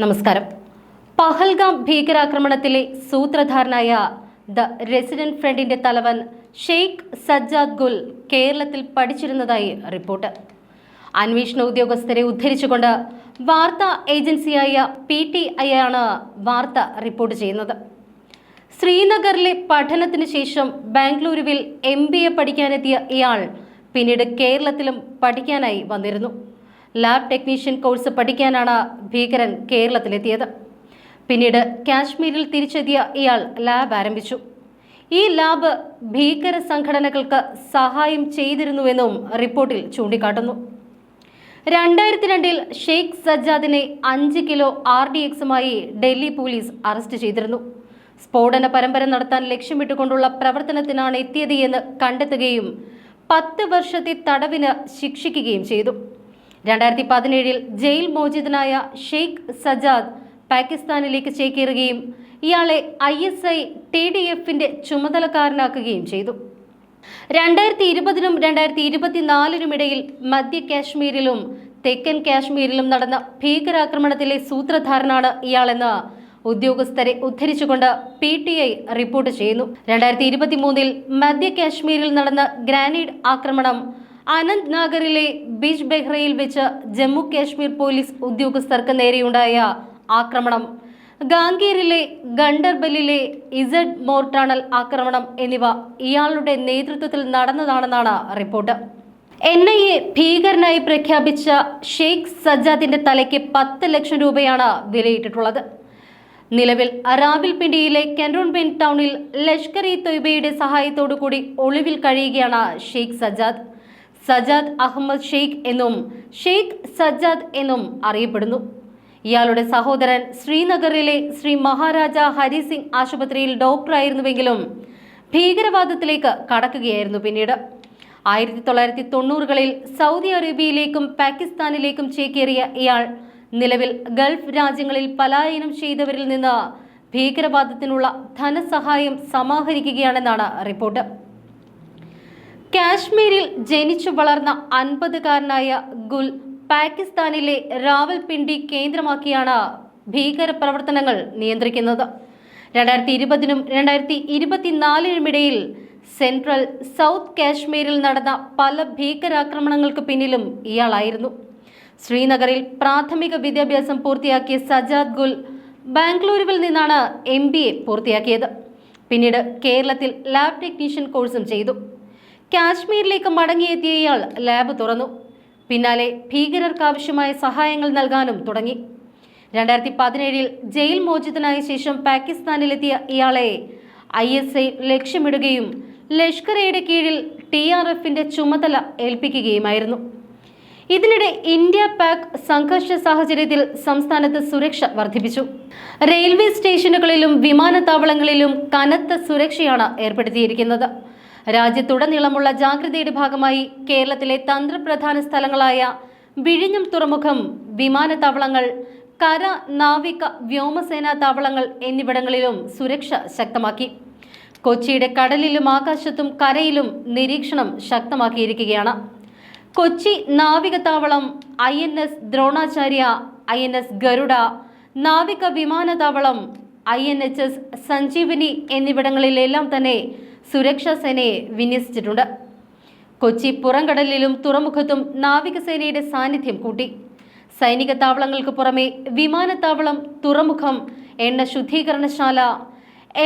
നമസ്കാരം. പഹൽഗാം ഭീകരാക്രമണത്തിലെ സൂത്രധാരനായ ദ റെസിഡന്റ് ഫ്രണ്ടിന്റെ തലവൻ ഷെയ്ഖ് സജ്ജാദ് ഗുൽ കേരളത്തിൽ പഠിച്ചിരുന്നതായി റിപ്പോർട്ട്. അന്വേഷണ ഉദ്യോഗസ്ഥരെ ഉദ്ധരിച്ചുകൊണ്ട് വാർത്താ ഏജൻസിയായ പി ടി ഐ ആണ് വാർത്ത റിപ്പോർട്ട് ചെയ്യുന്നത്. ശ്രീനഗറിലെ പഠനത്തിന് ശേഷം ബാംഗ്ലൂരുവിൽ എം ബി എ പഠിക്കാനെത്തിയ ഇയാൾ പിന്നീട് കേരളത്തിലും പഠിക്കാനായി വന്നിരുന്നു. ലാബ് ടെക്നീഷ്യൻ കോഴ്സ് പഠിക്കാനാണ് ഭീകരൻ കേരളത്തിലെത്തിയത്. പിന്നീട് കാശ്മീരിൽ തിരിച്ചെത്തിയ ഇയാൾ ലാബ് ആരംഭിച്ചു. ഈ ലാബ് ഭീകര സംഘടനകൾക്ക് സഹായം ചെയ്തിരുന്നുവെന്നും റിപ്പോർട്ടിൽ ചൂണ്ടിക്കാട്ടുന്നു. രണ്ടായിരത്തി രണ്ടിൽ ഷെയ്ഖ് സജ്ജാദിനെ അഞ്ച് കിലോ ആർ ഡി എക്സുമായി ഡൽഹി പോലീസ് അറസ്റ്റ് ചെയ്തിരുന്നു. സ്ഫോടന പരമ്പര നടത്താൻ ലക്ഷ്യമിട്ടുകൊണ്ടുള്ള പ്രവർത്തനത്തിനാണ് എത്തിയത് എന്ന് കണ്ടെത്തുകയും പത്ത് വർഷത്തെ തടവിന് ശിക്ഷിക്കുകയും ചെയ്തു. രണ്ടായിരത്തി പതിനേഴിൽ ജയിൽ മോചിതനായ ഷെയ്ഖ് സജാദ് പാകിസ്ഥാനിലേക്ക് ചേക്കേറുകയും ഇയാളെ I S I T D എഫിന്റെ ചുമതലക്കാരനാക്കുകയും ചെയ്തു. രണ്ടായിരത്തി ഇരുപതിനും രണ്ടായിരത്തി ഇരുപത്തിനാലിനും ഇടയിൽ മധ്യ കാശ്മീരിലും തെക്കൻ കാശ്മീരിലും നടന്ന ഭീകരാക്രമണത്തിലെ സൂത്രധാരനാണ് ഇയാളെന്ന് ഉദ്യോഗസ്ഥരെ ഉദ്ധരിച്ചുകൊണ്ട് പി ടി ഐ റിപ്പോർട്ട് ചെയ്യുന്നു. രണ്ടായിരത്തി ഇരുപത്തി മൂന്നിൽ മധ്യ കാശ്മീരിൽ നടന്ന ഗ്രാനേഡ് ആക്രമണം അനന്ത് നാഗറിലെ ബീച്ച് ബെഹ്റയിൽ വെച്ച് ജമ്മു കാശ്മീർ പോലീസ് ഉദ്യോഗസ്ഥർക്ക് നേരെയുണ്ടായ ആക്രമണം. ഗാംഗീറിലെ ഗണ്ടർബലിലെ ഇസഡ് മോർട്ടാണൽ ആക്രമണം എന്നിവ ഇയാളുടെ നേതൃത്വത്തിൽ നടന്നതാണെന്നാണ് റിപ്പോർട്ട്. എൻ ഐ എ ഭീകരനായി പ്രഖ്യാപിച്ച ഷെയ്ഖ് സജ്ജാദിന്റെ തലയ്ക്ക് പത്ത് ലക്ഷം രൂപയാണ് വിലയിട്ടിട്ടുള്ളത്. നിലവിൽ റാവിൽപിണ്ടിയിലെ കെൻറോൺബെൻ ടൗണിൽ ലഷ്കർ ഇ തൊയ്ബയുടെ സഹായത്തോടു കൂടി ഒളിവിൽ കഴിയുകയാണ് ഷെയ്ഖ് സജ്ജാദ് സജാദ് അഹമ്മദ് ഷെയ്ഖ് എന്നും ഷെയ്ഖ് സജാദ് എന്നും അറിയപ്പെടുന്നു. ഇയാളുടെ സഹോദരൻ ശ്രീനഗറിലെ ശ്രീ മഹാരാജ ഹരി സിംഗ് ആശുപത്രിയിൽ ഡോക്ടറായിരുന്നുവെങ്കിലും ഭീകരവാദത്തിലേക്ക് കടക്കുകയായിരുന്നു പിന്നീട്. ആയിരത്തി തൊള്ളായിരത്തി തൊണ്ണൂറുകളിൽ സൗദി അറേബ്യയിലേക്കും പാകിസ്ഥാനിലേക്കും ചേക്കേറിയ ഇയാൾ നിലവിൽ ഗൾഫ് രാജ്യങ്ങളിൽ പലായനം ചെയ്തവരിൽ നിന്ന് ഭീകരവാദത്തിനുള്ള ധനസഹായം സമാഹരിക്കുകയാണെന്നാണ് റിപ്പോർട്ട്. കാശ്മീരിൽ ജനിച്ചു വളർന്ന അൻപതുകാരനായ ഗുൽ പാകിസ്ഥാനിലെ റാവൽപിണ്ടി കേന്ദ്രമാക്കിയാണ് ഭീകര പ്രവർത്തനങ്ങൾ നിയന്ത്രിക്കുന്നത്. രണ്ടായിരത്തി ഇരുപതിനും രണ്ടായിരത്തി ഇരുപത്തിനാലിനുമിടയിൽ സെൻട്രൽ സൗത്ത് കാശ്മീരിൽ നടന്ന പല ഭീകരാക്രമണങ്ങൾക്ക് പിന്നിലും ഇയാളായിരുന്നു. ശ്രീനഗറിൽ പ്രാഥമിക വിദ്യാഭ്യാസം പൂർത്തിയാക്കിയ സജാദ് ഗുൽ ബാംഗ്ലൂരുവിൽ നിന്നാണ് എം പൂർത്തിയാക്കിയത്. പിന്നീട് കേരളത്തിൽ ലാബ് ടെക്നീഷ്യൻ കോഴ്സും ചെയ്തു. കാശ്മീരിലേക്ക് മടങ്ങിയെത്തിയ ഇയാൾ ലാബ് തുറന്നു. പിന്നാലെ ഭീകരർക്ക് ആവശ്യമായ സഹായങ്ങൾ നൽകാനും തുടങ്ങി. രണ്ടായിരത്തി പതിനേഴിൽ ജയിൽ മോചിതനായ ശേഷം പാകിസ്ഥാനിലെത്തിയ ഇയാളെ ഐ എസ് ഐ ലക്ഷ്യമിടുകയും ലഷ്കർ എയുടെ കീഴിൽ ടി ആർ എഫിന്റെ ചുമതല ഏൽപ്പിക്കുകയുമായിരുന്നു. ഇതിനിടെ ഇന്ത്യ പാക് സംഘർഷ സാഹചര്യത്തിൽ സംസ്ഥാനത്ത് സുരക്ഷ വർദ്ധിപ്പിച്ചു. റെയിൽവേ സ്റ്റേഷനുകളിലും വിമാനത്താവളങ്ങളിലും കനത്ത സുരക്ഷയാണ് ഏർപ്പെടുത്തിയിരിക്കുന്നത്. രാജ്യത്തുടനീളമുള്ള ജാഗ്രതയുടെ ഭാഗമായി കേരളത്തിലെ തന്ത്രപ്രധാന സ്ഥലങ്ങളായ വിഴിഞ്ഞം തുറമുഖം വിമാനത്താവളങ്ങൾ കര നാവിക വ്യോമസേനാ താവളങ്ങൾ എന്നിവിടങ്ങളിലും സുരക്ഷ ശക്തമാക്കി. കൊച്ചിയുടെ കടലിലും ആകാശത്തും കരയിലും നിരീക്ഷണം ശക്തമാക്കിയിരിക്കുകയാണ്. Kochi നാവികത്താവളം I N S Dronacharya I N S Garuda നാവിക വിമാനത്താവളം I N H S Sanjivani എന്നിവിടങ്ങളിലെല്ലാം തന്നെ സുരക്ഷാ സേനയെ വിന്യസിച്ചിട്ടുണ്ട്. കൊച്ചി പുറംകടലിലും തുറമുഖത്തും നാവികസേനയുടെ സാന്നിധ്യം കൂട്ടി. സൈനിക താവളങ്ങൾക്ക് പുറമെ വിമാനത്താവളം തുറമുഖം എണ്ണ ശുദ്ധീകരണശാല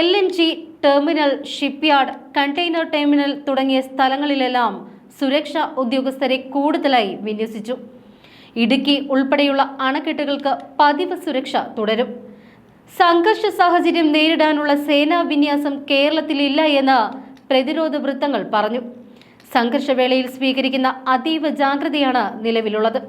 L N G terminal shipyard container terminal തുടങ്ങിയ സ്ഥലങ്ങളിലെല്ലാം സുരക്ഷാ ഉദ്യോഗസ്ഥരെ കൂടുതലായി വിന്യസിച്ചു. ഇടുക്കി ഉൾപ്പെടെയുള്ള അണക്കെട്ടുകൾക്ക് പതിവ് സുരക്ഷ തുടരും. സംഘർഷ സാഹചര്യം നേരിടാനുള്ള സേനാ വിന്യാസം കേരളത്തിലില്ല എന്ന് പ്രതിരോധ വൃത്തങ്ങൾ പറഞ്ഞു. സംഘർഷവേളയിൽ സ്വീകരിക്കുന്ന അതീവ ജാഗ്രതയാണ് നിലവിലുള്ളത്.